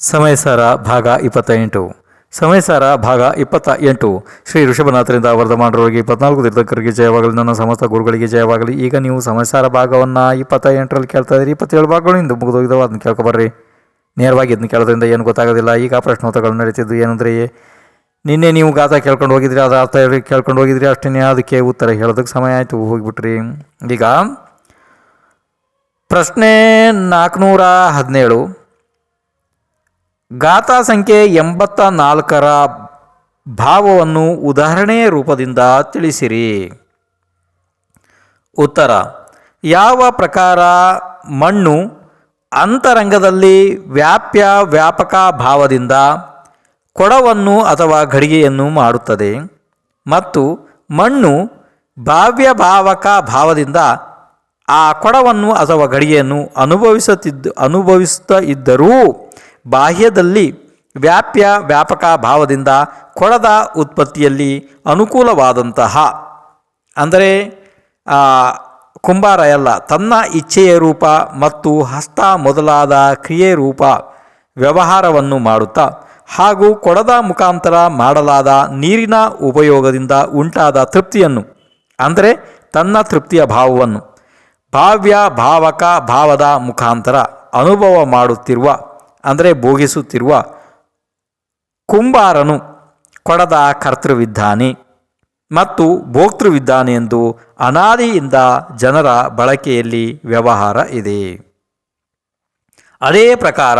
ಸಮಯಸಾರ ಭಾಗ ಇಪ್ಪತ್ತ ಎಂಟು ಸಮಯಸಾರ ಭಾಗ ಇಪ್ಪತ್ತ ಎಂಟು ಶ್ರೀ ಋಷಭನಾಥರಿಂದ ವರ್ಧಮಾನರವರಿಗೆ ಇಪ್ಪತ್ನಾಲ್ಕು ತೀರ್ಥಕರಿಗೆ ಜಯವಾಗಲಿ. ನನ್ನ ಸಮಸ್ತ ಗುರುಗಳಿಗೆ ಜಯವಾಗಲಿ. ಈಗ ನೀವು ಸಮಯಸಾರ ಭಾಗವನ್ನು ಇಪ್ಪತ್ತ ಎಂಟರಲ್ಲಿ ಕೇಳ್ತಾ ಇದ್ದೀರಿ. ಇಪ್ಪತ್ತೇಳು ಭಾಗಗಳು ಇಂದು ಮುಗಿದೋಗಿದ್ದಾವೆ ಅದನ್ನ ಕೇಳ್ಕೊಬರ್ರಿ ನೇರವಾಗಿ ಇದನ್ನು ಕೇಳೋದ್ರಿಂದ ಏನು ಗೊತ್ತಾಗೋದಿಲ್ಲ. ಈಗ ಪ್ರಶ್ನೋತ್ತರಗಳು ನಡೀತಿದ್ದು ಏನಂದರೆ, ನಿನ್ನೆ ನೀವು ಗಾತ ಕೇಳ್ಕೊಂಡು ಹೋಗಿದ್ರಿ. ಅದು ಅರ್ಥ ಹೇಳಿ ಕೇಳ್ಕೊಂಡು ಹೋಗಿದ್ರಿ. ಅಷ್ಟೇ ಅದಕ್ಕೆ ಉತ್ತರ ಹೇಳೋದಕ್ಕೆ ಸಮಯ ಆಯಿತು. ಹೋಗಿಬಿಟ್ರಿ. ಈಗ ಪ್ರಶ್ನೆ ನಾಲ್ಕುನೂರ ಹದಿನೇಳು. ಗಾಥಾ ಸಂಖ್ಯೆ ಎಂಬತ್ತ ನಾಲ್ಕರ ಭಾವವನ್ನು ಉದಾಹರಣೆಯ ರೂಪದಿಂದ ತಿಳಿಸಿರಿ. ಉತ್ತರ, ಯಾವ ಪ್ರಕಾರ ಮಣ್ಣು ಅಂತರಂಗದಲ್ಲಿ ವ್ಯಾಪ್ಯ ವ್ಯಾಪಕ ಭಾವದಿಂದ ಕೊಡವನ್ನು ಅಥವಾ ಘಡಿಗೆಯನ್ನು ಮಾಡುತ್ತದೆ ಮತ್ತು ಮಣ್ಣು ಭಾವ್ಯ ಭಾವಕ ಭಾವದಿಂದ ಆ ಕೊಡವನ್ನು ಅಥವಾ ಗಡಿಗೆಯನ್ನು ಅನುಭವಿಸುತ್ತಿದ್ದ, ಅನುಭವಿಸುತ್ತಾ ಇದ್ದರೂ ಬಾಹ್ಯದಲ್ಲಿ ವ್ಯಾಪ್ಯ ವ್ಯಾಪಕ ಭಾವದಿಂದ ಕೊಡದ ಉತ್ಪತ್ತಿಯಲ್ಲಿ ಅನುಕೂಲವಾದಂತಹ, ಅಂದರೆ ಕುಂಬಾರ ಎಲ್ಲ, ತನ್ನ ಇಚ್ಛೆಯ ರೂಪ ಮತ್ತು ಹಸ್ತ ಮೊದಲಾದ ಕ್ರಿಯೆ ರೂಪ ವ್ಯವಹಾರವನ್ನು ಮಾಡುತ್ತಾ, ಹಾಗೂ ಕೊಡದ ಮುಖಾಂತರ ಮಾಡಲಾದ ನೀರಿನ ಉಪಯೋಗದಿಂದ ಉಂಟಾದ ತೃಪ್ತಿಯನ್ನು, ಅಂದರೆ, ತನ್ನ ತೃಪ್ತಿಯ ಭಾವವನ್ನು, ಭಾವ್ಯ ಭಾವಕ ಭಾವದ ಮುಖಾಂತರ ಅನುಭವ ಮಾಡುತ್ತಿರುವ ಅಂದರೆ ಭೋಗಿಸುತ್ತಿರುವ ಕುಂಬಾರನು ಕೊಡದ ಕರ್ತೃವಿದ್ದಾನೆ ಮತ್ತು ಭೋಕ್ತೃವಿದ್ದಾನೆ ಎಂದು ಅನಾದಿಯಿಂದ ಜನರ ಬಳಕೆಯಲ್ಲಿ ವ್ಯವಹಾರ ಇದೆ. ಅದೇ ಪ್ರಕಾರ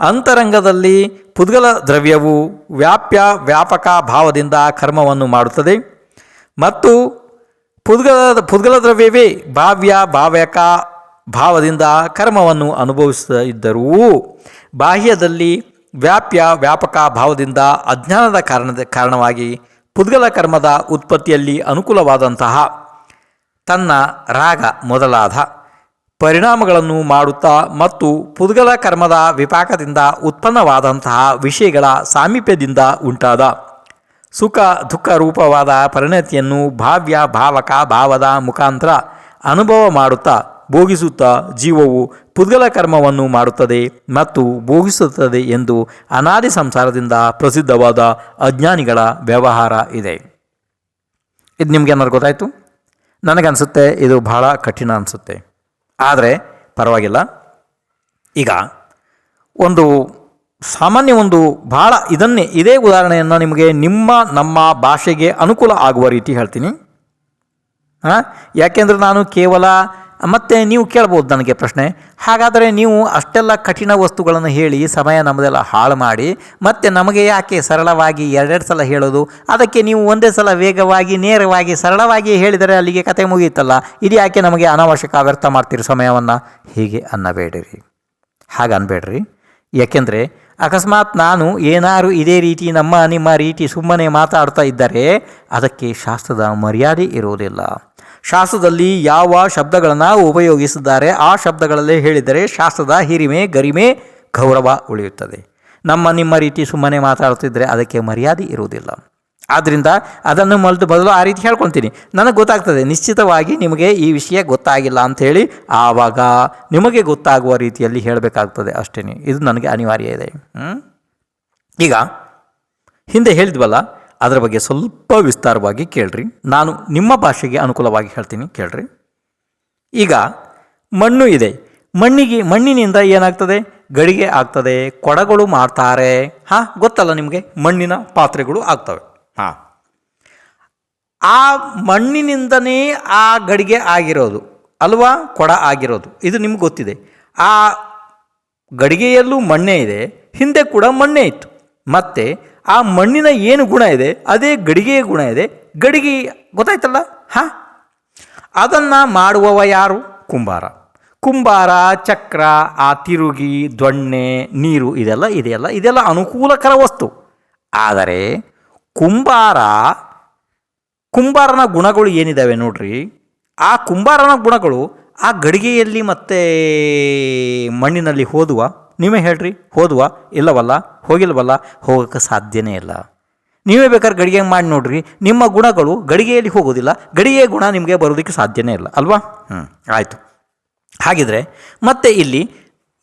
ಅಂತರಂಗದಲ್ಲಿ ಪುದ್ಗಲ ದ್ರವ್ಯವು ವ್ಯಾಪ್ಯ ವ್ಯಾಪಕ ಭಾವದಿಂದ ಕರ್ಮವನ್ನು ಮಾಡುತ್ತದೆ ಮತ್ತು ಪುದ್ಗಲ ಪುದ್ಗಲ ದ್ರವ್ಯವೇ ಭಾವ್ಯ ಭಾವ್ಯಕ ಭಾವದಿಂದ ಕರ್ಮವನ್ನು ಅನುಭವಿಸ್ತಾ ಇದ್ದರೂ ಬಾಹ್ಯದಲ್ಲಿ ವ್ಯಾಪ್ಯ ವ್ಯಾಪಕ ಭಾವದಿಂದ ಅಜ್ಞಾನದ ಕಾರಣದ ಕಾರಣವಾಗಿ ಪುದ್ಗಲ ಕರ್ಮದ ಉತ್ಪತ್ತಿಯಲ್ಲಿ ಅನುಕೂಲವಾದಂತಹ ತನ್ನ ರಾಗ ಮೊದಲಾದ ಪರಿಣಾಮಗಳನ್ನು ಮಾಡುತ್ತಾ ಮತ್ತು ಪುದ್ಗಲ ಕರ್ಮದ ವಿಪಾಕದಿಂದ ಉತ್ಪನ್ನವಾದಂತಹ ವಿಷಯಗಳ ಸಾಮೀಪ್ಯದಿಂದ ಉಂಟಾದ ಸುಖ ದುಃಖ ರೂಪವಾದ ಪರಿಣತಿಯನ್ನು ಭಾವ್ಯ ಭಾವಕ ಭಾವದ ಮುಖಾಂತರ ಅನುಭವ ಮಾಡುತ್ತಾ ಭೋಗಿಸುತ್ತಾ ಜೀವವು ಪುದ್ಗಲ ಕರ್ಮವನ್ನು ಮಾಡುತ್ತದೆ ಮತ್ತು ಭೋಗಿಸುತ್ತದೆ ಎಂದು ಅನಾದಿ ಸಂಸಾರದಿಂದ ಪ್ರಸಿದ್ಧವಾದ ಅಜ್ಞಾನಿಗಳ ವ್ಯವಹಾರ ಇದೆ. ಇದು ನಿಮ್ಗೆ ಏನಾದ್ರು ಗೊತ್ತಾಯಿತು? ನನಗನ್ಸುತ್ತೆ ಇದು ಬಹಳ ಕಠಿಣ ಅನಿಸುತ್ತೆ. ಆದರೆ ಪರವಾಗಿಲ್ಲ. ಈಗ ಒಂದು ಸಾಮಾನ್ಯ ಒಂದು ಭಾಳ ಇದನ್ನೇ, ಇದೇ ಉದಾಹರಣೆಯನ್ನು ನಿಮಗೆ ನಿಮ್ಮ, ನಮ್ಮ ಭಾಷೆಗೆ ಅನುಕೂಲ ಆಗುವ ರೀತಿ ಹೇಳ್ತೀನಿ. ಹಾಂ? ಯಾಕೆಂದರೆ ನಾನು ಕೇವಲ ಮತ್ತೆ ನೀವು ಕೇಳ್ಬೋದು ನನಗೆ ಪ್ರಶ್ನೆ. ಹಾಗಾದರೆ ನೀವು ಅಷ್ಟೆಲ್ಲ ಕಠಿಣ ವಸ್ತುಗಳನ್ನು ಹೇಳಿ ಸಮಯ ನಮ್ಮದೆಲ್ಲ ಹಾಳು ಮಾಡಿ, ಮತ್ತೆ ನಮಗೆ ಯಾಕೆ ಸರಳವಾಗಿ ಎರಡೆರಡು ಸಲ ಹೇಳೋದು? ಅದಕ್ಕೆ ನೀವು ಒಂದೇ ಸಲ ವೇಗವಾಗಿ, ನೇರವಾಗಿ, ಸರಳವಾಗಿ ಹೇಳಿದರೆ ಅಲ್ಲಿಗೆ ಕತೆ ಮುಗಿಯುತ್ತಲ್ಲ. ಇದು ಯಾಕೆ ನಮಗೆ ಅನಾವಶ್ಯಕ ವ್ಯರ್ಥ ಮಾಡ್ತೀರಿ ಸಮಯವನ್ನು? ಹೀಗೆ ಅನ್ನಬೇಡಿರಿ. ಹಾಗೆ ಅನ್ಬೇಡ್ರಿ. ಯಾಕೆಂದರೆ ಅಕಸ್ಮಾತ್ ನಾನು ಏನಾರು ಇದೇ ರೀತಿ ನಮ್ಮ ನಿಮ್ಮ ರೀತಿ ಸುಮ್ಮನೆ ಮಾತಾಡ್ತಾ ಇದ್ದರೆ ಅದಕ್ಕೆ ಶಾಸ್ತ್ರದ ಮರ್ಯಾದೆ ಇರುವುದಿಲ್ಲ. ಶಾಸ್ತ್ರದಲ್ಲಿ ಯಾವ ಶಬ್ದಗಳನ್ನು ಉಪಯೋಗಿಸಿದ್ದಾರೆ, ಆ ಶಬ್ದಗಳಲ್ಲೇ ಹೇಳಿದರೆ ಶಾಸ್ತ್ರದ ಹಿರಿಮೆ, ಗರಿಮೆ, ಗೌರವ ಉಳಿಯುತ್ತದೆ. ನಮ್ಮ, ನಿಮ್ಮ ರೀತಿ ಸುಮ್ಮನೆ ಮಾತಾಡ್ತಿದ್ರೆ ಅದಕ್ಕೆ ಮರ್ಯಾದೆ ಇರುವುದಿಲ್ಲ. ಆದ್ದರಿಂದ ಅದನ್ನು ಮಲ್ದು ಬದಲು ಆ ರೀತಿ ಹೇಳ್ಕೊತೀನಿ. ನನಗೆ ಗೊತ್ತಾಗ್ತದೆ, ನಿಶ್ಚಿತವಾಗಿ ನಿಮಗೆ ಈ ವಿಷಯ ಗೊತ್ತಾಗಿಲ್ಲ ಅಂಥೇಳಿ ಆವಾಗ ನಿಮಗೆ ಗೊತ್ತಾಗುವ ರೀತಿಯಲ್ಲಿ ಹೇಳಬೇಕಾಗ್ತದೆ ಅಷ್ಟೇ ಇದು ನನಗೆ ಅನಿವಾರ್ಯ ಇದೆ? ಈಗ, ಹಿಂದೆ ಹೇಳಿದ್ವಲ್ಲ ಅದರ ಬಗ್ಗೆ ಸ್ವಲ್ಪ ವಿಸ್ತಾರವಾಗಿ ಕೇಳ್ರಿ. ನಾನು ನಿಮ್ಮ ಭಾಷೆಗೆ ಅನುಕೂಲವಾಗಿ ಹೇಳ್ತೀನಿ ಕೇಳ್ರಿ. ಈಗ ಮಣ್ಣು ಇದೆ. ಮಣ್ಣಿಗೆ ಮಣ್ಣಿನಿಂದ ಏನಾಗ್ತದೆ? ಗಡಿಗೆ ಆಗ್ತದೆ ಕೊಡಗಳು ಮಾಡ್ತಾರೆ ಹಾಂ ಗೊತ್ತಲ್ಲ ನಿಮಗೆ? ಮಣ್ಣಿನ ಪಾತ್ರೆಗಳು ಆಗ್ತವೆ. ಹಾಂ. ಆ ಮಣ್ಣಿನಿಂದನೇ ಆ ಗಡಿಗೆ ಆಗಿರೋದು ಅಲ್ವಾ? ಕೊಡ ಆಗಿರೋದು. ಇದು ನಿಮ್ಗೆ ಗೊತ್ತಿದೆ. ಆ ಗಡಿಗೆಯಲ್ಲೂ ಮಣ್ಣೇ ಇದೆ ಹಿಂದೆ ಕೂಡ ಮಣ್ಣೇ ಇತ್ತು. ಮತ್ತು ಆ ಮಣ್ಣಿನ ಏನು ಗುಣ ಇದೆ, ಅದೇ ಗಡಿಗೆಯ ಗುಣ ಇದೆ. ಗಡಿಗೆ ಗೊತ್ತಾಯ್ತಲ್ಲ? ಹಾಂ? ಅದನ್ನು ಮಾಡುವವ ಯಾರು? ಕುಂಬಾರ. ಕುಂಬಾರ, ಚಕ್ರ, ಆ ತಿರುಗಿ, ದೊಣ್ಣೆ, ನೀರು ಇದೆಲ್ಲ ಇದೆಯಲ್ಲ, ಇದೆಲ್ಲ ಅನುಕೂಲಕರ ವಸ್ತು. ಆದರೆ ಕುಂಬಾರ, ಕುಂಬಾರನ ಗುಣಗಳು ಏನಿದ್ದಾವೆ ನೋಡ್ರಿ? ಆ ಕುಂಬಾರನ ಗುಣಗಳು ಆ ಗಡಿಗೆಯಲ್ಲಿ ಮತ್ತೆ ಮಣ್ಣಿನಲ್ಲಿ ಹೋದುವ ನೀವೇ ಹೇಳ್ರಿ, ಹೋದ್ವ? ಇಲ್ಲವಲ್ಲ? ಹೋಗಿಲ್ವಲ್ಲ? ಹೋಗೋಕ್ಕೆ ಸಾಧ್ಯನೇ ಇಲ್ಲ. ನೀವೇ ಬೇಕಾದ್ರೆ ಗಡಿಗೆ ಮಾಡಿ ನೋಡ್ರಿ, ನಿಮ್ಮ ಗುಣಗಳು ಗಡಿಗೆಯಲ್ಲಿ ಹೋಗೋದಿಲ್ಲ ಗಡಿಗೆಯ ಗುಣ ನಿಮಗೆ ಬರೋದಕ್ಕೆ ಸಾಧ್ಯನೇ ಇಲ್ಲ, ಅಲ್ವಾ? ಹ್ಞೂ ಆಯಿತು. ಹಾಗಿದ್ರೆ, ಮತ್ತೆ ಇಲ್ಲಿ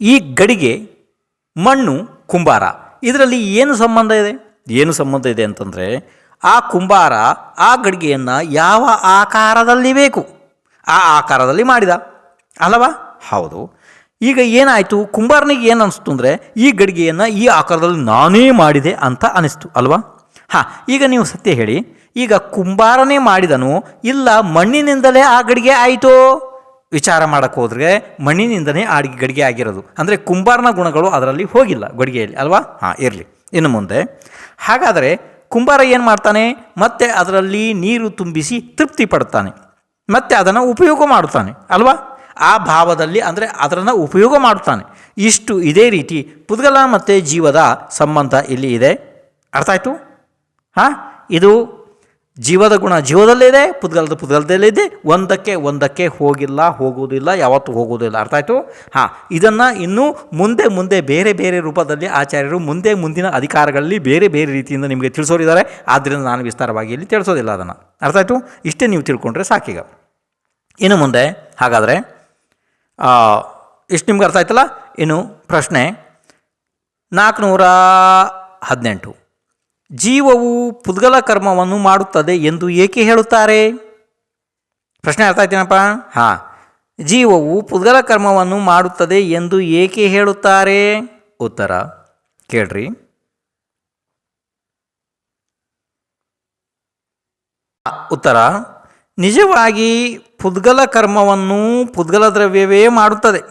ಈ ಗಡಿಗೆ ಮಣ್ಣು, ಕುಂಬಾರ, ಇದರಲ್ಲಿ ಏನು ಸಂಬಂಧ ಇದೆ? ಏನು ಸಂಬಂಧ ಇದೆ ಅಂತಂದರೆ, ಆ ಕುಂಬಾರ ಆ ಗಡಿಗೆಯನ್ನು ಯಾವ ಆಕಾರದಲ್ಲಿ ಬೇಕು? ಆ ಆಕಾರದಲ್ಲಿ ಮಾಡಿದ ಅಲ್ಲವಾ ಹೌದು. ಈಗ ಏನಾಯಿತು? ಕುಂಬಾರನಿಗೆ ಏನು ಅನಿಸ್ತು ಅಂದರೆ, ಈ ಗಡಿಗೆಯನ್ನು ಈ ಆಕಾರದಲ್ಲಿ ನಾನೇ ಮಾಡಿದೆ ಅಂತ ಅನಿಸ್ತು, ಅಲ್ವಾ? ಹಾಂ, ಈಗ ನೀವು ಸತ್ಯ ಹೇಳಿ. ಈಗ ಕುಂಬಾರನೇ ಮಾಡಿದನು, ಇಲ್ಲ ಮಣ್ಣಿನಿಂದಲೇ ಆ ಗಡಿಗೆ ಆಯಿತು? ವಿಚಾರ ಮಾಡೋಕ್ಕೆ ಹೋದ್ರೆ ಮಣ್ಣಿನಿಂದನೇ ಆ ಗಡಿಗೆ ಆಗಿರೋದು. ಅಂದರೆ ಕುಂಬಾರನ ಗುಣಗಳು ಅದರಲ್ಲಿ ಹೋಗಿಲ್ಲ ಗಡಿಗೆಯಲ್ಲಿ, ಅಲ್ವಾ? ಹಾಂ, ಇರಲಿ. ಇನ್ನು ಮುಂದೆ, ಹಾಗಾದರೆ ಕುಂಬಾರ ಏನು ಮಾಡ್ತಾನೆ? ಮತ್ತೆ ಅದರಲ್ಲಿ ನೀರು ತುಂಬಿಸಿ ತೃಪ್ತಿ ಪಡ್ತಾನೆ. ಮತ್ತೆ ಅದನ್ನು ಉಪಯೋಗ ಮಾಡುತ್ತಾನೆ, ಅಲ್ವಾ? ಆ ಭಾವದಲ್ಲಿ ಅಂದರೆ ಅದರನ್ನು ಉಪಯೋಗ ಮಾಡುತ್ತಾನೆ. ಇಷ್ಟು ಇದೇ ರೀತಿ ಪುದ್ಗಲ ಮತ್ತು ಜೀವದ ಸಂಬಂಧ ಇಲ್ಲಿ ಇದೆ. ಅರ್ಥ ಆಯಿತು? ಹಾಂ? ಇದು ಜೀವದ ಗುಣ ಜೀವದಲ್ಲೇ ಇದೆ, ಪುದ್ಗಲದ ಪುದ್ಗಲದಲ್ಲೇ ಇದೆ. ಒಂದಕ್ಕೆ ಒಂದಕ್ಕೆ ಹೋಗಿಲ್ಲ, ಹೋಗುವುದಿಲ್ಲ, ಯಾವತ್ತೂ ಹೋಗುವುದಿಲ್ಲ. ಅರ್ಥ ಆಯಿತು? ಹಾಂ, ಇದನ್ನು ಇನ್ನೂ ಮುಂದೆ ಮುಂದೆ ಬೇರೆ ಬೇರೆ ರೂಪದಲ್ಲಿ ಆಚಾರ್ಯರು ಮುಂದೆ ಮುಂದಿನ ಅಧಿಕಾರಗಳಲ್ಲಿ ಬೇರೆ ಬೇರೆ ರೀತಿಯಿಂದ ನಿಮಗೆ ತಿಳಿಸೋರಿದ್ದಾರೆ. ಆದ್ದರಿಂದ ನಾನು ವಿಸ್ತಾರವಾಗಿ ಇಲ್ಲಿ ತಿಳಿಸೋದಿಲ್ಲ ಅದನ್ನು. ಅರ್ಥ ಆಯಿತು? ಇಷ್ಟೇ ನೀವು ತಿಳ್ಕೊಂಡ್ರೆ ಸಾಕೀಗ. ಇನ್ನು ಮುಂದೆ ಹಾಗಾದರೆ ಇಷ್ಟು ನಿಮ್ಗೆ ಅರ್ಥ ಆಯ್ತಲ್ಲ? ಇನ್ನು ಪ್ರಶ್ನೆ ನಾಲ್ಕುನೂರ ಹದಿನೆಂಟು. ಜೀವವು ಪುದ್ಗಲ ಕರ್ಮವನ್ನು ಮಾಡುತ್ತದೆ ಎಂದು ಏಕೆ ಹೇಳುತ್ತಾರೆ? ಪ್ರಶ್ನೆ ಅರ್ಥ ಆಯ್ತೇನಪ್ಪ? ಹಾಂ. ಜೀವವು ಪುದ್ಗಲ ಕರ್ಮವನ್ನು ಮಾಡುತ್ತದೆ ಎಂದು ಏಕೆ ಹೇಳುತ್ತಾರೆ? ಉತ್ತರ. ಕೇಳ್ರಿ. ಉತ್ತರ. ನಿಜವಾಗಿ ಪುದ್ಗಲ ಕರ್ಮವನ್ನು ಪುದ್ಗಲ ದ್ರವ್ಯವೇ ಮಾಡುತ್ತದೆ.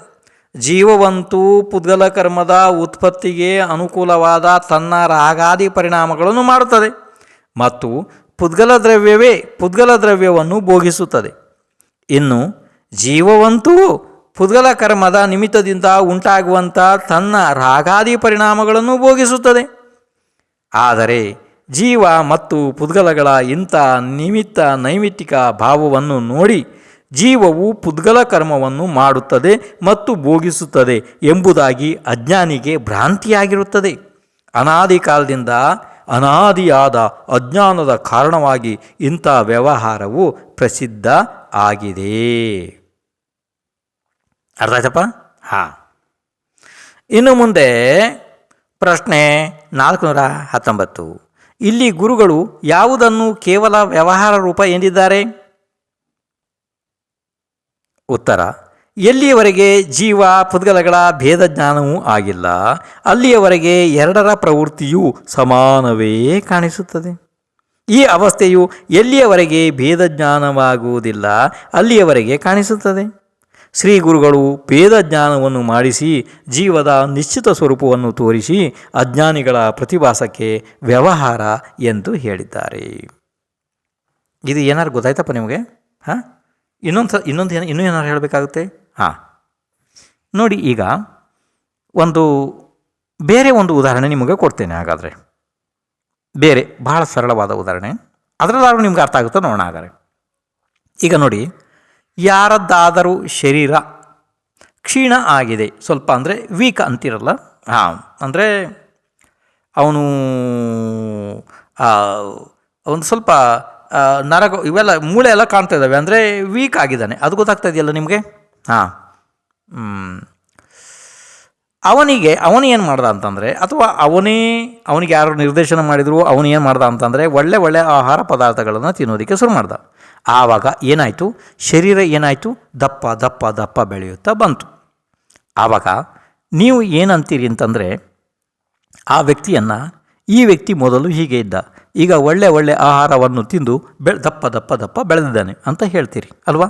ಜೀವವಂತೂ ಪುದ್ಗಲ ಕರ್ಮದ ಉತ್ಪತ್ತಿಗೆ ಅನುಕೂಲವಾದ ತನ್ನ ರಾಗಾದಿ ಪರಿಣಾಮಗಳನ್ನು ಮಾಡುತ್ತದೆ. ಮತ್ತು ಪುದ್ಗಲ ದ್ರವ್ಯವೇ ಪುದ್ಗಲ ದ್ರವ್ಯವನ್ನು ಭೋಗಿಸುತ್ತದೆ. ಇನ್ನು ಜೀವವಂತೂ ಪುದ್ಗಲ ಕರ್ಮದ ನಿಮಿತ್ತದಿಂದ ಉಂಟಾಗುವಂಥ ತನ್ನ ರಾಗಾದಿ ಪರಿಣಾಮಗಳನ್ನು ಭೋಗಿಸುತ್ತದೆ. ಆದರೆ ಜೀವ ಮತ್ತು ಪುದ್ಗಲಗಳ ಇಂಥ ನಿಮಿತ್ತ ನೈಮಿತ್ತಿಕ ಭಾವವನ್ನು ನೋಡಿ ಜೀವವು ಪುದ್ಗಲ ಕರ್ಮವನ್ನು ಮಾಡುತ್ತದೆ ಮತ್ತು ಭೋಗಿಸುತ್ತದೆ ಎಂಬುದಾಗಿ ಅಜ್ಞಾನಿಗೆ ಭ್ರಾಂತಿಯಾಗಿರುತ್ತದೆ. ಅನಾದಿ ಕಾಲದಿಂದ ಅನಾದಿಯಾದ ಅಜ್ಞಾನದ ಕಾರಣವಾಗಿ ಇಂಥ ವ್ಯವಹಾರವು ಪ್ರಸಿದ್ಧ ಆಗಿದೆ. ಅರ್ಥ ಆಯ್ತಪ್ಪ ಹಾಂ. ಇನ್ನು ಮುಂದೆ ಪ್ರಶ್ನೆ ನಾಲ್ಕುನೂರ ಹತ್ತೊಂಬತ್ತು. ಇಲ್ಲಿ ಗುರುಗಳು ಯಾವುದನ್ನು ಕೇವಲ ವ್ಯವಹಾರ ರೂಪ ಎಂದಿದ್ದಾರೆ? ಉತ್ತರ, ಎಲ್ಲಿಯವರೆಗೆ ಜೀವ, ಪುದ್ಗಲಗಳ ಭೇದ ಜ್ಞಾನವೂ ಆಗಿಲ್ಲ, ಅಲ್ಲಿಯವರೆಗೆ ಎರಡರ ಪ್ರವೃತ್ತಿಯು ಸಮಾನವೇ ಕಾಣಿಸುತ್ತದೆ. ಈ ಅವಸ್ಥೆಯು ಎಲ್ಲಿಯವರೆಗೆ ಭೇದ ಜ್ಞಾನವಾಗುವುದಿಲ್ಲ, ಅಲ್ಲಿಯವರೆಗೆ ಕಾಣಿಸುತ್ತದೆ. ಶ್ರೀ ಗುರುಗಳು ಭೇದ ಜ್ಞಾನವನ್ನು ಮಾಡಿಸಿ ಜೀವದ ನಿಶ್ಚಿತ ಸ್ವರೂಪವನ್ನು ತೋರಿಸಿ ಅಜ್ಞಾನಿಗಳ ಪ್ರತಿಭಾಸಕ್ಕೆ ವ್ಯವಹಾರ ಎಂದು ಹೇಳಿದ್ದಾರೆ. ಇದು ಏನಾರು ಗೊತ್ತಾಯ್ತಪ್ಪ ನಿಮಗೆ? ಹಾಂ? ಇನ್ನೊಂದು ಇನ್ನೊಂದು ಏನು, ಇನ್ನೂ ಏನಾರು ಹೇಳಬೇಕಾಗುತ್ತೆ? ಹಾಂ. ನೋಡಿ ಈಗ ಒಂದು, ಬೇರೆ ಒಂದು ಉದಾಹರಣೆ ನಿಮಗೆ ಕೊಡ್ತೇನೆ ಹಾಗಾದರೆ. ಬೇರೆ, ಬಹಳ ಸರಳವಾದ ಉದಾಹರಣೆ. ಅದರಲ್ಲಾದ್ರೂ ನಿಮ್ಗೆ ಅರ್ಥ ಆಗುತ್ತೋ ನೋಡೋಣ ಹಾಗಾದರೆ. ಈಗ ನೋಡಿ ಯಾರದ್ದಾದರೂ ಶರೀರ ಕ್ಷೀಣ ಆಗಿದೆ. ಸ್ವಲ್ಪ ಅಂದರೆ ವೀಕ್ ಅಂತಿರಲ್ಲ? ಹಾಂ, ಅಂದರೆ ಅವನು ಒಂದು ಸ್ವಲ್ಪ ನರಗ, ಇವೆಲ್ಲ ಮೂಳೆ ಎಲ್ಲ ಕಾಣ್ತಾ ಇದ್ದಾವೆ ಅಂದರೆ ವೀಕ್ ಆಗಿದ್ದಾನೆ. ಅದು ಗೊತ್ತಾಗ್ತಾ ಇದೆಯಲ್ಲ ನಿಮಗೆ? ಹಾಂ ಅವನಿಗೆ, ಅವನು ಏನು ಮಾಡ್ದ ಅಂತಂದರೆ, ಅಥವಾ ಅವನೇ, ಅವನಿಗೆ ಯಾರು ನಿರ್ದೇಶನ ಮಾಡಿದ್ರು ಏನು ಮಾಡ್ದ ಅಂತಂದರೆ, ಒಳ್ಳೆ ಒಳ್ಳೆ ಆಹಾರ ಪದಾರ್ಥಗಳನ್ನು ತಿನ್ನೋದಕ್ಕೆ ಶುರು ಮಾಡ್ದ. ಆವಾಗ ಏನಾಯಿತು? ಶರೀರ ಏನಾಯಿತು? ದಪ್ಪ ದಪ್ಪ ದಪ್ಪ ಬೆಳೆಯುತ್ತಾ ಬಂತು. ಆವಾಗ ನೀವು ಏನಂತೀರಿ ಅಂತಂದರೆ, ಆ ವ್ಯಕ್ತಿಯನ್ನು, ಈ ವ್ಯಕ್ತಿ ಮೊದಲು ಹೀಗೆ ಇದ್ದ. ಈಗ ಒಳ್ಳೆ ಒಳ್ಳೆ ಆಹಾರವನ್ನು ತಿಂದು ಬೆ ದಪ್ಪ ದಪ್ಪ ದಪ್ಪ ಬೆಳೆದಿದ್ದಾನೆ ಅಂತ ಹೇಳ್ತೀರಿ, ಅಲ್ವಾ?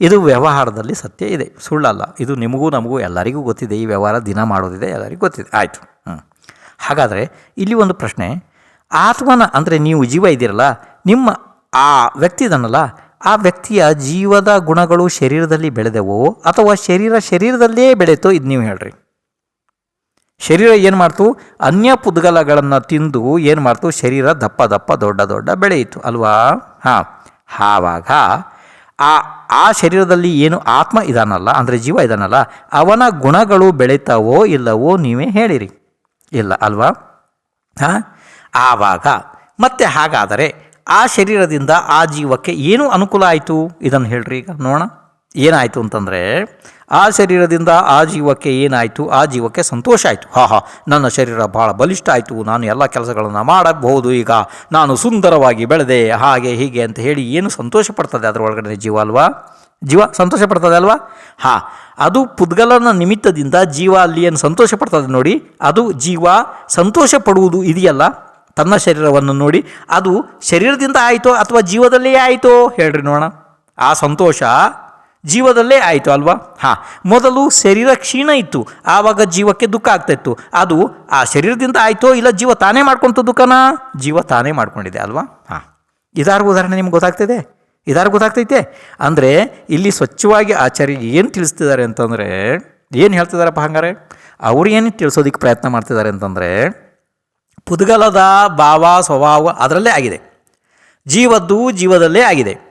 ಇದು ವ್ಯವಹಾರದಲ್ಲಿ ಸತ್ಯ ಇದೆ. ಸುಳ್ಳಲ್ಲ. ಇದು ನಿಮಗೂ ನಮಗೂ ಎಲ್ಲರಿಗೂ ಗೊತ್ತಿದೆ. ಈ ವ್ಯವಹಾರ ದಿನ ಮಾಡೋದಿದೆ, ಎಲ್ಲರಿಗೂ ಗೊತ್ತಿದೆ. ಆಯಿತು. ಹ್ಞೂ ಹಾಗಾದರೆ ಇಲ್ಲಿ ಒಂದು ಪ್ರಶ್ನೆ. ಆತ್ಮನ ಅಂದರೆ ನೀವು ಜೀವ ಇದ್ದೀರಲ್ಲ, ನಿಮ್ಮ ಆ ವ್ಯಕ್ತಿ ಇದನ್ನಲ್ಲ ಆ ವ್ಯಕ್ತಿಯ ಜೀವದ ಗುಣಗಳು ಶರೀರದಲ್ಲಿ ಬೆಳೆದೆವು ಅಥವಾ ಶರೀರ ಶರೀರದಲ್ಲೇ ಬೆಳೆತೋ ಇದು ನೀವು ಹೇಳ್ರಿ. ಶರೀರ ಏನು ಮಾಡ್ತು? ಅನ್ಯ ಪುದ್ಗಲಗಳನ್ನು ತಿಂದು ಏನು ಮಾಡ್ತು? ಶರೀರ ದಪ್ಪ ದಪ್ಪ ದೊಡ್ಡ ದೊಡ್ಡ ಬೆಳೆಯಿತು. ಅಲ್ವಾ? ಹಾಂ. ಆವಾಗ ಆ ಆ ಶರೀರದಲ್ಲಿ ಏನು ಆತ್ಮ ಇದಾನಲ್ಲ, ಅಂದರೆ ಜೀವ ಇದಾನಲ್ಲ, ಅವನ ಗುಣಗಳು ಬೆಳೀತಾವೋ ಇಲ್ಲವೋ ನೀವೇ ಹೇಳಿರಿ. ಇಲ್ಲ ಅಲ್ವಾ? ಹಾಂ? ಆವಾಗ, ಮತ್ತೆ ಹಾಗಾದರೆ ಆ ಶರೀರದಿಂದ ಆ ಜೀವಕ್ಕೆ ಏನು ಅನುಕೂಲ ಆಯಿತು? ಇದನ್ನು ಹೇಳ್ರಿ ಈಗ ನೋಡೋಣ. ಏನಾಯಿತು ಅಂತಂದರೆ, ಆ ಶರೀರದಿಂದ ಆ ಜೀವಕ್ಕೆ ಏನಾಯಿತು? ಆ ಜೀವಕ್ಕೆ ಸಂತೋಷ ಆಯಿತು. ಹಾ ಹಾ, ನನ್ನ ಶರೀರ ಭಾಳ ಬಲಿಷ್ಠ ಆಯಿತು. ನಾನು ಎಲ್ಲ ಕೆಲಸಗಳನ್ನು ಮಾಡಬಹುದು ಈಗ. ನಾನು ಸುಂದರವಾಗಿ ಬೆಳೆದೆ. ಹಾಗೆ, ಹೀಗೆ ಅಂತ ಹೇಳಿ ಏನು ಸಂತೋಷ ಪಡ್ತದೆ ಅದರ ಒಳಗಡೆ ಜೀವ ಅಲ್ವಾ? ಜೀವ ಸಂತೋಷ ಪಡ್ತದೆ ಅಲ್ವಾ? ಹಾಂ, ಅದು ಪುದ್ಗಲನ ನಿಮಿತ್ತದಿಂದ ಜೀವ ಅಲ್ಲಿ ಏನು ಸಂತೋಷ ಪಡ್ತದೆ ನೋಡಿ, ಅದು ಜೀವ ಸಂತೋಷ ಪಡುವುದು ಇದೆಯಲ್ಲ? ತನ್ನ ಶರೀರವನ್ನು ನೋಡಿ, ಅದು ಶರೀರದಿಂದ ಆಯಿತೋ ಅಥವಾ ಜೀವದಲ್ಲಿಯೇ ಆಯಿತೋ? ಹೇಳ್ರಿ ನೋಡೋಣ. ಆ ಸಂತೋಷ ಜೀವದಲ್ಲೇ ಆಯಿತು ಅಲ್ವಾ? ಹಾಂ, ಮೊದಲು ಶರೀರ ಕ್ಷೀಣ ಇತ್ತು, ಆವಾಗ ಜೀವಕ್ಕೆ ದುಃಖ ಆಗ್ತಾಯಿತ್ತು ಅದು ಆ ಶರೀರದಿಂದ ಆಯಿತೋ ಇಲ್ಲ ಜೀವ ತಾನೇ ಮಾಡ್ಕೊಂತ ದುಃಖನ? ಜೀವ ತಾನೇ ಮಾಡ್ಕೊಂಡಿದೆ ಅಲ್ವಾ? ಹಾಂ. ಇದಾರು ಉದಾಹರಣೆ ನಿಮ್ಗೆ ಗೊತ್ತಾಗ್ತಿದೆ? ಇದಾರು ಗೊತ್ತಾಗ್ತೈತೆ? ಅಂದರೆ ಇಲ್ಲಿ ಸ್ವಚ್ಛವಾಗಿ ಆಚಾರ್ಯ ಏನು ತಿಳಿಸ್ತಿದ್ದಾರೆ ಅಂತಂದರೆ, ಏನು ಹೇಳ್ತಿದ್ದಾರಪ್ಪ ಹಂಗಾರೆ? ಅವ್ರು ಏನು ತಿಳಿಸೋದಕ್ಕೆ ಪ್ರಯತ್ನ ಮಾಡ್ತಿದ್ದಾರೆ ಅಂತಂದರೆ, ಪುದ್ಗಲದ ಭಾವ ಸ್ವಭಾವ ಅದರಲ್ಲೇ ಆಗಿದೆ. ಜೀವದ್ದು ಜೀವದಲ್ಲೇ ಆಗಿದೆ.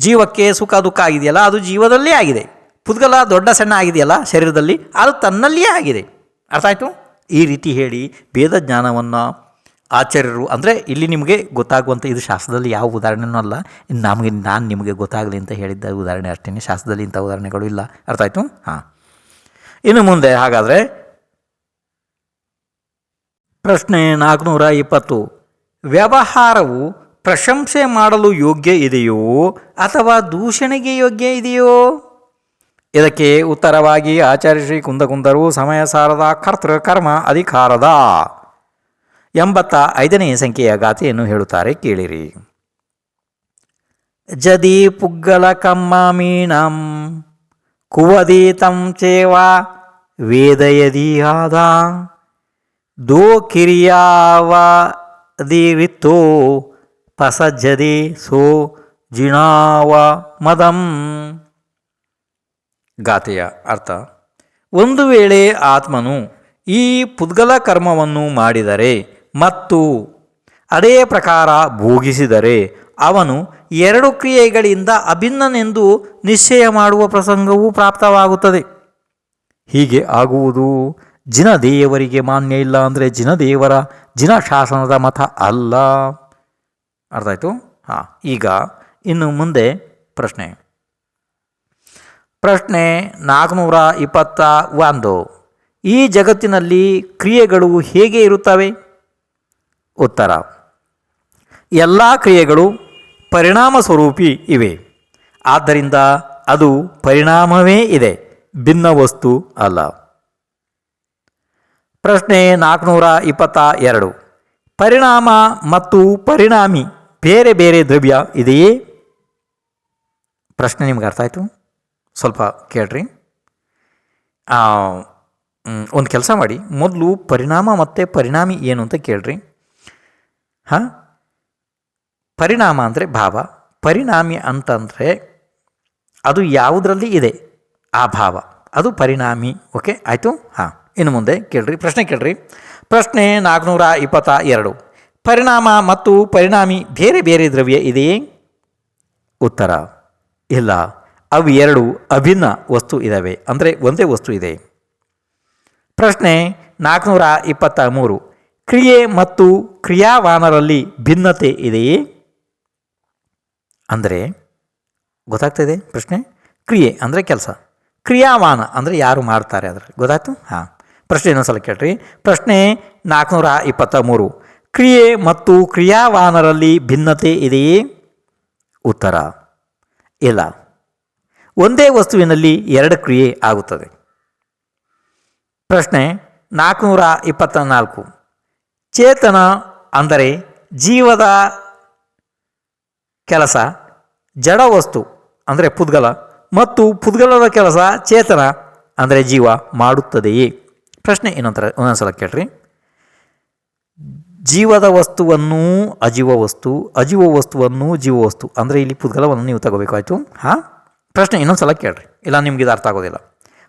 ಜೀವಕ್ಕೆ ಸುಖ ದುಃಖ ಆಗಿದೆಯಲ್ಲ, ಅದು ಜೀವದಲ್ಲೇ ಆಗಿದೆ. ಪುದ್ಗಲ ದೊಡ್ಡ ಸಣ್ಣ ಆಗಿದೆಯಲ್ಲ ಶರೀರದಲ್ಲಿ, ಅದು ತನ್ನಲ್ಲಿಯೇ ಆಗಿದೆ. ಅರ್ಥ ಆಯಿತು? ಈ ರೀತಿ ಹೇಳಿ ಭೇದ ಜ್ಞಾನವನ್ನು ಆಚಾರ್ಯರು, ಅಂದರೆ ಇಲ್ಲಿ ನಿಮಗೆ ಗೊತ್ತಾಗುವಂಥ ಇದು ಶಾಸ್ತ್ರದಲ್ಲಿ ಯಾವ ಉದಾಹರಣೆನೂ ಅಲ್ಲ ನಮಗೆ, ನಾನು ನಿಮಗೆ ಗೊತ್ತಾಗಲಿ ಅಂತ ಹೇಳಿದ್ದ ಉದಾಹರಣೆ ಅಷ್ಟೇ ಶಾಸ್ತ್ರದಲ್ಲಿ ಇಂಥ ಉದಾಹರಣೆಗಳು ಇಲ್ಲ. ಅರ್ಥ ಆಯಿತು? ಹಾಂ. ಇನ್ನು ಮುಂದೆ ಹಾಗಾದರೆ ಪ್ರಶ್ನೆ ನಾಲ್ಕುನೂರ ಇಪ್ಪತ್ತು. ವ್ಯವಹಾರವು ಪ್ರಶಂಸೆ ಮಾಡಲು ಯೋಗ್ಯ ಇದೆಯೋ ಅಥವಾ ದೂಷಣೆಗೆ ಯೋಗ್ಯ ಇದೆಯೋ? ಇದಕ್ಕೆ ಉತ್ತರವಾಗಿ ಆಚಾರ್ಯ ಶ್ರೀ ಕುಂದಕುಂದರು ಸಮಯ ಸಾರದ ಕರ್ತೃ ಕರ್ಮ ಅಧಿಕಾರದ ಎಂಬತ್ತ ಐದನೇ ಸಂಖ್ಯೆಯ ಗಾಥೆಯನ್ನು ಹೇಳುತ್ತಾರೆ, ಕೇಳಿರಿ. ಜದಿ ಪುಗ್ಗಲ ಕಮ್ಮಮೀಣಂ ಕುವದೀತಂ ಚೇವ ವೇದಯದೀಯಾದ ದೋ ಕಿರಿಯಾವದಿರಿತ್ತೋ ಪಸಜ್ಜದಿ ಸೋ ಜಿಣಾವ ಮದಂ. ಗಾತೆಯ ಅರ್ಥ, ಒಂದು ವೇಳೆ ಆತ್ಮನು ಈ ಪುದ್ಗಲ ಕರ್ಮವನ್ನು ಮಾಡಿದರೆ ಮತ್ತು ಅದೇ ಪ್ರಕಾರ ಭೋಗಿಸಿದರೆ ಅವನು ಎರಡು ಕ್ರಿಯೆಗಳಿಂದ ಅಭಿನ್ನನೆಂದು ನಿಶ್ಚಯ ಮಾಡುವ ಪ್ರಸಂಗವೂ ಪ್ರಾಪ್ತವಾಗುತ್ತದೆ. ಹೀಗೆ ಆಗುವುದು ಜಿನದೇವರಿಗೆ ಮಾನ್ಯ ಇಲ್ಲ ಅಂದರೆ ಜಿನದೇವರ ಜಿನ ಶಾಸನದ ಮತ ಅಲ್ಲ. ಅರ್ಥ ಆಯಿತು? ಹಾಂ, ಈಗ ಇನ್ನು ಮುಂದೆ ಪ್ರಶ್ನೆ. ಪ್ರಶ್ನೆ ನಾಲ್ಕುನೂರ ಇಪ್ಪತ್ತ ಒಂದು. ಈ ಜಗತ್ತಿನಲ್ಲಿ ಕ್ರಿಯೆಗಳು ಹೇಗೆ ಇರುತ್ತವೆ? ಉತ್ತರ. ಎಲ್ಲ ಕ್ರಿಯೆಗಳು ಪರಿಣಾಮ ಸ್ವರೂಪಿ ಇವೆ. ಆದ್ದರಿಂದ ಅದು ಪರಿಣಾಮವೇ ಇದೆ, ಭಿನ್ನ ವಸ್ತು ಅಲ್ಲ. ಪ್ರಶ್ನೆ ನಾಲ್ಕುನೂರ ಇಪ್ಪತ್ತ ಎರಡು. ಪರಿಣಾಮ ಮತ್ತು ಪರಿಣಾಮಿ ಬೇರೆ ಬೇರೆ ದ್ರವ್ಯ ಇದೆಯೇ? ಪ್ರಶ್ನೆ ನಿಮ್ಗೆ ಅರ್ಥ ಆಯಿತು. ಸ್ವಲ್ಪ ಕೇಳ್ರಿ. ಒಂದು ಕೆಲಸ ಮಾಡಿ. ಮೊದಲು ಪರಿಣಾಮ ಮತ್ತು ಪರಿಣಾಮಿ ಏನು ಅಂತ ಕೇಳ್ರಿ. ಹಾಂ? ಪರಿಣಾಮ ಅಂದರೆ ಭಾವ. ಪರಿಣಾಮಿ ಅಂತಂದರೆ ಅದು ಯಾವುದರಲ್ಲಿ ಇದೆ? ಆ ಭಾವ. ಅದು ಪರಿಣಾಮಿ. ಓಕೆ ಆಯಿತು? ಹಾಂ, ಇನ್ನು ಮುಂದೆ ಕೇಳ್ರಿ. ಪ್ರಶ್ನೆ ಕೇಳ್ರಿ. ಪ್ರಶ್ನೆ ನಾಲ್ಕುನೂರ ಇಪ್ಪತ್ತ ಎರಡು. ಪರಿಣಾಮ ಮತ್ತು ಪರಿಣಾಮಿ ಬೇರೆ ಬೇರೆ ದ್ರವ್ಯ ಇದೆಯೇ ಉತ್ತರ. ಇಲ್ಲ. ಅವು ಎರಡು ಅಭಿನ್ನ ವಸ್ತು ಇದ್ದಾವೆ ಅಂದರೆ ಒಂದೇ ವಸ್ತು ಇದೆ. ಪ್ರಶ್ನೆ ನಾಲ್ಕುನೂರ ಇಪ್ಪತ್ತ ಮೂರು. ಕ್ರಿಯೆ ಮತ್ತು ಕ್ರಿಯಾವಾನರಲ್ಲಿ ಭಿನ್ನತೆ ಇದೆಯೇ ಅಂದರೆ ಗೊತ್ತಾಗ್ತದೆ ಪ್ರಶ್ನೆ? ಕ್ರಿಯೆ ಅಂದರೆ ಕೆಲಸ. ಕ್ರಿಯಾವಾನ ಅಂದರೆ ಯಾರು ಮಾಡ್ತಾರೆ ಅದರಲ್ಲಿ? ಗೊತ್ತಾಯ್ತು? ಹಾಂ. ಪ್ರಶ್ನೆ ಇನ್ನೊಂದು ಸಲ ಕೇಳ್ರಿ. ಪ್ರಶ್ನೆ ನಾಲ್ಕುನೂರ ಇಪ್ಪತ್ತ ಮೂರು. ಕ್ರಿಯೆ ಮತ್ತು ಕ್ರಿಯಾವಾನರಲ್ಲಿ ಭಿನ್ನತೆ ಇದೆಯೇ? ಉತ್ತರ. ಇಲ್ಲ. ಒಂದೇ ವಸ್ತುವಿನಲ್ಲಿ ಎರಡು ಕ್ರಿಯೆ ಆಗುತ್ತದೆ. ಪ್ರಶ್ನೆ ನಾಲ್ಕುನೂರ ಇಪ್ಪತ್ತ ನಾಲ್ಕು ಚೇತನ ಅಂದರೆ ಜೀವದ ಕೆಲಸ, ಜಡ ವಸ್ತು ಅಂದರೆ ಪುದ್ಗಲ ಮತ್ತು ಪುದ್ಗಲದ ಕೆಲಸ ಚೇತನ ಅಂದರೆ ಜೀವ ಮಾಡುತ್ತದೆಯೇ? ಪ್ರಶ್ನೆ ಇನ್ನೊಂದರ ಒಂದೊಂದು ಸಲ ಕೇಳ್ರಿ. ಜೀವದ ವಸ್ತುವನ್ನು ಅಜೀವ ವಸ್ತು, ಅಜೀವ ವಸ್ತುವನ್ನು ಜೀವ ವಸ್ತು. ಅಂದರೆ ಇಲ್ಲಿ ಪುದ್ಗಲವನ್ನು ನೀವು ತಗೋಬೇಕಾಯಿತು ಹಾಂ? ಪ್ರಶ್ನೆ ಇನ್ನೊಂದು ಸಲ ಕೇಳ್ರಿ. ಇಲ್ಲ, ನಿಮ್ಗೆ ಇದು ಅರ್ಥ ಆಗೋದಿಲ್ಲ.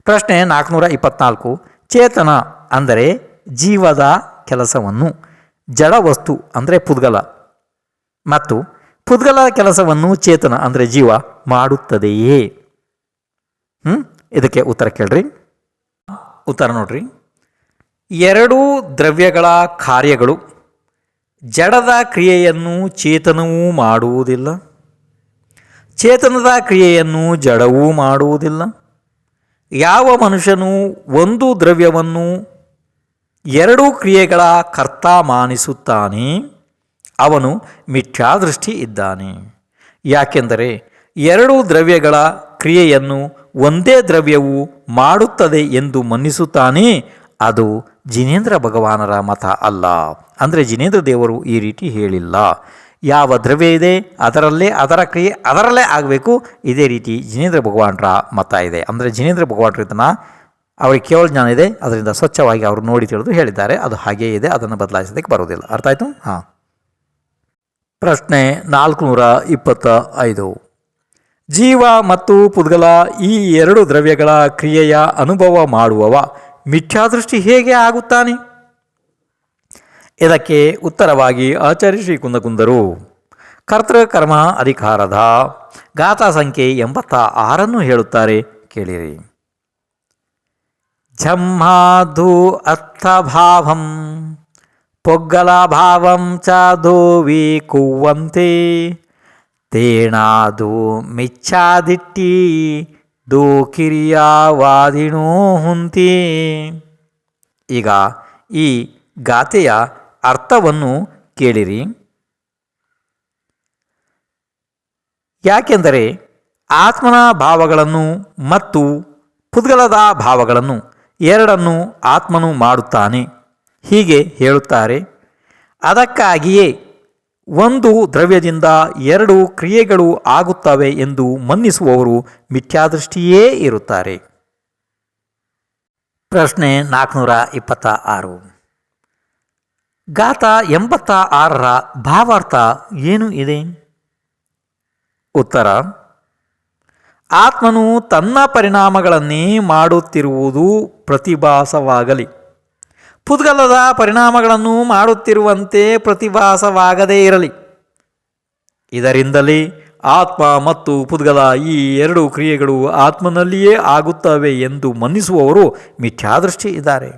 ಪ್ರಶ್ನೆ ನಾಲ್ಕುನೂರ ಇಪ್ಪತ್ನಾಲ್ಕು. ಚೇತನ ಅಂದರೆ ಜೀವದ ಕೆಲಸವನ್ನು. ಜಡ ವಸ್ತು ಅಂದರೆ ಪುದ್ಗಲ. ಮತ್ತು ಪುದ್ಗಲ ಕೆಲಸವನ್ನು ಚೇತನ ಅಂದರೆ ಜೀವ ಮಾಡುತ್ತದೆಯೇ? ಹ್ಞೂ ಇದಕ್ಕೆ ಉತ್ತರ ಕೇಳ್ರಿ. ಉತ್ತರ ನೋಡ್ರಿ. ಎರಡೂ ದ್ರವ್ಯಗಳ ಕಾರ್ಯಗಳು ಜಡದ ಕ್ರಿಯೆಯನ್ನು ಚೇತನವೂ ಮಾಡುವುದಿಲ್ಲ. ಚೇತನದ ಕ್ರಿಯೆಯನ್ನು ಜಡವೂ ಮಾಡುವುದಿಲ್ಲ. ಯಾವ ಮನುಷ್ಯನು ಒಂದು ದ್ರವ್ಯವನ್ನು ಎರಡೂ ಕ್ರಿಯೆಗಳ ಕರ್ತ ಮಾನಿಸುತ್ತಾನೆ, ಅವನು ಮಿಥ್ಯಾದೃಷ್ಟಿ ಇದ್ದಾನೆ. ಯಾಕೆಂದರೆ ಎರಡು ದ್ರವ್ಯಗಳ ಕ್ರಿಯೆಯನ್ನು ಒಂದೇ ದ್ರವ್ಯವು ಮಾಡುತ್ತದೆ ಎಂದು ಮನ್ನಿಸುತ್ತಾನೆ, ಅದು ಜಿನೇಂದ್ರ ಭಗವಾನರ ಮತ ಅಲ್ಲ. ಅಂದರೆ ಜಿನೇಂದ್ರ ದೇವರು ಈ ರೀತಿ ಹೇಳಿಲ್ಲ. ಯಾವ ದ್ರವ್ಯ ಇದೆ, ಅದರಲ್ಲೇ ಅದರ ಕ್ರಿಯೆ, ಅದರಲ್ಲೇ ಆಗಬೇಕು, ಇದೇ ರೀತಿ ಜಿನೇಂದ್ರ ಭಗವಾನರ ಮತ ಇದೆ. ಅಂದರೆ ಜಿನೇಂದ್ರ ಭಗವಾನರು ಇದನ್ನು, ಅವರಿಗೆ ಕೇವಲ ಜ್ಞಾನ ಇದೆ, ಅದರಿಂದ ಸ್ವಚ್ಛವಾಗಿ ಅವರು ನೋಡಿ ತಿಳಿದು ಹೇಳಿದ್ದಾರೆ. ಅದು ಹಾಗೇ ಇದೆ, ಅದನ್ನು ಬದಲಾಯಿಸೋದಕ್ಕೆ ಬರೋದಿಲ್ಲ ಅರ್ಥ ಆಯಿತು? ಹಾಂ. ಪ್ರಶ್ನೆ ನಾಲ್ಕುನೂರ ಇಪ್ಪತ್ತ ಐದು. ಜೀವ ಮತ್ತು ಪುದ್ಗಲ ಈ ಎರಡು ದ್ರವ್ಯಗಳ ಕ್ರಿಯೆಯ ಅನುಭವ ಮಾಡುವವ. ಮಿಥ್ಯಾದೃಷ್ಟಿ ಹೇಗೆ ಆಗುತ್ತಾನೆ? ಇದಕ್ಕೆ ಉತ್ತರವಾಗಿ ಆಚಾರ್ಯ ಶ್ರೀ ಕುಂದಕುಂದರು ಕರ್ತೃಕರ್ಮ ಅಧಿಕಾರದ ಗಾಥಾ ಸಂಖ್ಯೆ ಎಂಬತ್ತ ಆರನ್ನು ಹೇಳುತ್ತಾರೆ, ಕೇಳಿರಿ. ಜಮ್ಮಾಧು ಅರ್ಥಭಾವಂ ಪೊಗ್ಗಲ ಭಾವಂ ಚ ಧೋವಿ ಕುವ್ವಂತೆ ತೇಣಾದು ಮಿಚ್ಛಾದಿಟ್ಟಿ ದೋ ಕಿರಿಯಾವಾದಿನೋ ಹುಂತಿ. ಈಗ ಈ ಗಾಥೆಯ ಅರ್ಥವನ್ನು ಕೇಳಿರಿ. ಯಾಕೆಂದರೆ ಆತ್ಮನ ಭಾವಗಳನ್ನು ಮತ್ತು ಪುದ್ಗಲದ ಭಾವಗಳನ್ನು ಎರಡನ್ನು ಆತ್ಮನು ಮಾಡುತ್ತಾನೆ. ಹೀಗೆ ಹೇಳುತ್ತಾರೆ. ಅದಕ್ಕಾಗಿಯೇ ಒಂದು ದ್ರವ್ಯದಿಂದ ಎರಡು ಕ್ರಿಯೆಗಳು ಆಗುತ್ತವೆ ಎಂದು ಮನ್ನಿಸುವವರು ಮಿಥ್ಯಾದೃಷ್ಟಿಯೇ ಇರುತ್ತಾರೆ. ಪ್ರಶ್ನೆ ನಾಲ್ಕುನೂರ ಇಪ್ಪತ್ತ ಆರು ಗಾತ ಎಂಬತ್ತ ಆರರ ಭಾವಾರ್ಥ ಏನು ಇದೆ? ಉತ್ತರ, ಆತ್ಮನು ತನ್ನ ಪರಿಣಾಮಗಳನ್ನೇ ಮಾಡುತ್ತಿರುವುದು ಪ್ರತಿಭಾಸವಾಗಲಿ. ಪುದ್ಗಲದ ಪರಿಣಾಮಗಳನ್ನು ಮಾಡುತ್ತಿರುವಂತೆ ಪ್ರತಿಭಾಸವಾಗದೇ ಇರಲಿ. ಇದರಿಂದಲೇ ಆತ್ಮ ಮತ್ತು ಪುದ್ಗಲ ಈ ಎರಡು ಕ್ರಿಯೆಗಳು ಆತ್ಮನಲ್ಲಿಯೇ ಆಗುತ್ತವೆ ಎಂದು ಮನ್ನಿಸುವವರು ಮಿಥ್ಯಾದೃಷ್ಟಿ ಇದ್ದಾರೆ.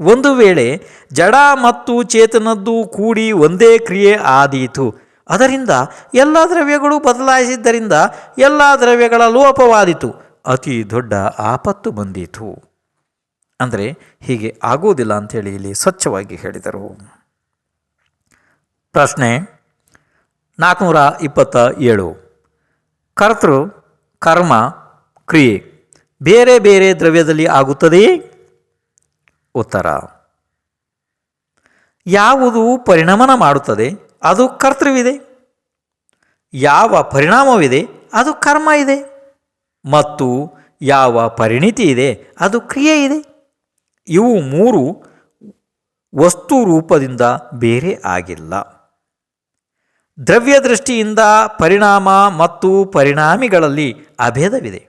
ಒಂದು ವೇಳೆ ಜಡ ಮತ್ತು ಚೇತನದ್ದು ಕೂಡಿ ಒಂದೇ ಕ್ರಿಯೆ ಆದೀತು, ಅದರಿಂದ ಎಲ್ಲ ದ್ರವ್ಯಗಳು ಬದಲಾಯಿಸಿದ್ದರಿಂದ ಎಲ್ಲ ದ್ರವ್ಯಗಳ ಲೋಪವಾದೀತು, ಅತಿ ದೊಡ್ಡ ಆಪತ್ತು ಬಂದೀತು. ಅಂದರೆ ಹೀಗೆ ಆಗುವುದಿಲ್ಲ ಅಂಥೇಳಿ ಇಲ್ಲಿ ಸ್ವಚ್ಛವಾಗಿ ಹೇಳಿದರು. ಪ್ರಶ್ನೆ ನಾಲ್ಕುನೂರ ಇಪ್ಪತ್ತ ಏಳು. ಕರ್ತೃ, ಕರ್ಮ, ಕ್ರಿಯೆ ಬೇರೆ ಬೇರೆ ದ್ರವ್ಯದಲ್ಲಿ ಆಗುತ್ತದೆಯೇ? ಉತ್ತರ. ಯಾವುದು ಪರಿಣಮನ ಮಾಡುತ್ತದೆ, ಅದು ಕರ್ತೃವಿದೆ. ಯಾವ ಪರಿಣಾಮವಿದೆ, ಅದು ಕರ್ಮ ಇದೆ. ಮತ್ತು ಯಾವ ಪರಿಣಿತಿ ಇದೆ, ಅದು ಕ್ರಿಯೆ ಇದೆ. ಇವು ಮೂರು ವಸ್ತು ರೂಪದಿಂದ ಬೇರೆ ಆಗಿಲ್ಲ. ದ್ರವ್ಯ ದೃಷ್ಟಿಯಿಂದ ಪರಿಣಾಮ ಮತ್ತು ಪರಿಣಾಮಿಗಳಲ್ಲಿ ಅಭೇದವಿದೆ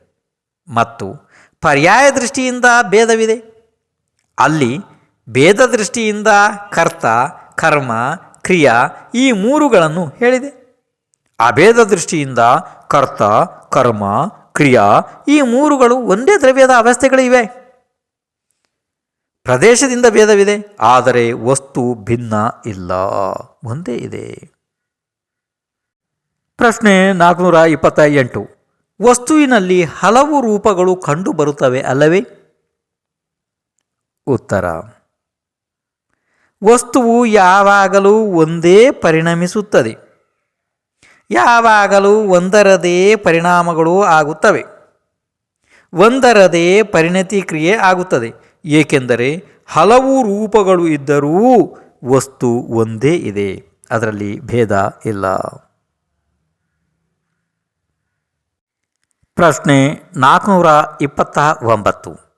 ಮತ್ತು ಪರ್ಯಾಯ ದೃಷ್ಟಿಯಿಂದ ಭೇದವಿದೆ. ಅಲ್ಲಿ ಭೇದ ದೃಷ್ಟಿಯಿಂದ ಕರ್ತ, ಕರ್ಮ, ಕ್ರಿಯಾ ಈ ಮೂರುಗಳನ್ನು ಹೇಳಿದೆ. ಅಭೇದ ದೃಷ್ಟಿಯಿಂದ ಕರ್ತ, ಕರ್ಮ, ಕ್ರಿಯಾ ಈ ಮೂರುಗಳು ಒಂದೇ ದ್ರವ್ಯದ ಅವಸ್ಥೆಗಳಿವೆ. ಪ್ರದೇಶದಿಂದ ಭೇದವಿದೆ, ಆದರೆ ವಸ್ತು ಭಿನ್ನ ಇಲ್ಲ. ಒಂದೇ ಇದೆ. ಪ್ರಶ್ನೆ ನಾಲ್ಕುನೂರ ಇಪ್ಪತ್ತ ಎಂಟು ವಸ್ತುವಿನಲ್ಲಿ ಹಲವು ರೂಪಗಳು ಕಂಡುಬರುತ್ತವೆ ಅಲ್ಲವೇ? ಉತ್ತರ. ವಸ್ತುವು ಯಾವಾಗಲೂ ಒಂದೇ ಪರಿಣಮಿಸುತ್ತದೆ. ಯಾವಾಗಲೂ ಒಂದರದೇ ಪರಿಣಾಮಗಳು ಆಗುತ್ತವೆ. ಒಂದರದೇ ಪರಿಣತಿ ಕ್ರಿಯೆ ಆಗುತ್ತದೆ. ಏಕೆಂದರೆ ಹಲವು ರೂಪಗಳು ಇದ್ದರೂ ವಸ್ತು ಒಂದೇ ಇದೆ. ಅದರಲ್ಲಿ ಭೇದ ಇಲ್ಲ. ಪ್ರಶ್ನೆ ನಾಲ್ಕುನೂರ ಇಪ್ಪತ್ತ ಒಂಬತ್ತು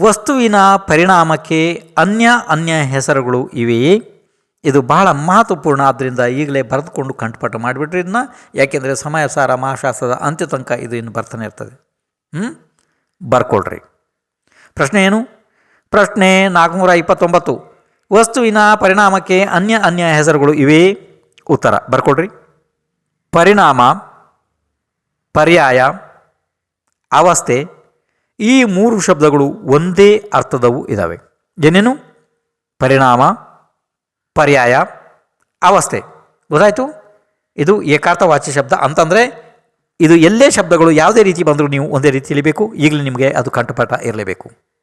ವಸ್ತುವಿನ ಪರಿಣಾಮಕ್ಕೆ ಅನ್ಯ ಅನ್ಯ ಹೆಸರುಗಳು ಇವೆಯೇ? ಇದು ಬಹಳ ಮಹತ್ವಪೂರ್ಣ ಆದ್ದರಿಂದ ಈಗಲೇ ಬರೆದುಕೊಂಡು ಕಂಠಪಾಠ ಮಾಡಿಬಿಟ್ರಿ ಇದನ್ನ, ಯಾಕೆಂದರೆ ಸಮಯ ಸಾರ ಮಹಾಶಾಸ್ತ್ರದ ಅಂತ್ಯ ತನಕ ಇದು ಇನ್ನು ಬರ್ತಾನೆ ಇರ್ತದೆ. ಹ್ಞೂ ಬರ್ಕೊಳ್ರಿ. ಪ್ರಶ್ನೆ ಏನು? ಪ್ರಶ್ನೆ ನಾಲ್ಕುನೂರ ಇಪ್ಪತ್ತೊಂಬತ್ತು. ವಸ್ತುವಿನ ಪರಿಣಾಮಕ್ಕೆ ಅನ್ಯ ಅನ್ಯ ಹೆಸರುಗಳು ಇವೆ? ಉತ್ತರ, ಬರ್ಕೊಡ್ರಿ. ಪರಿಣಾಮ, ಪರ್ಯಾಯ, ಅವಸ್ಥೆ, ಈ ಮೂರು ಶಬ್ದಗಳು ಒಂದೇ ಅರ್ಥದವು ಇದ್ದಾವೆ ಏನೇನು? ಪರಿಣಾಮ, ಪರ್ಯಾಯ, ಅವಸ್ಥೆ. ಗೊತ್ತಾಯಿತು? ಇದು ಏಕಾರ್ಥವಾಚ್ಯ ಶಬ್ದ ಅಂತಂದರೆ ಇದು ಎಲ್ಲೇ ಶಬ್ದಗಳು ಯಾವುದೇ ರೀತಿ ಬಂದರೂ ನೀವು ಒಂದೇ ರೀತಿ ತಿಳಿಬೇಕು. ಈಗಲೇ ನಿಮಗೆ ಅದು ಕಂಠಪಾಠ ಇರಲೇಬೇಕು.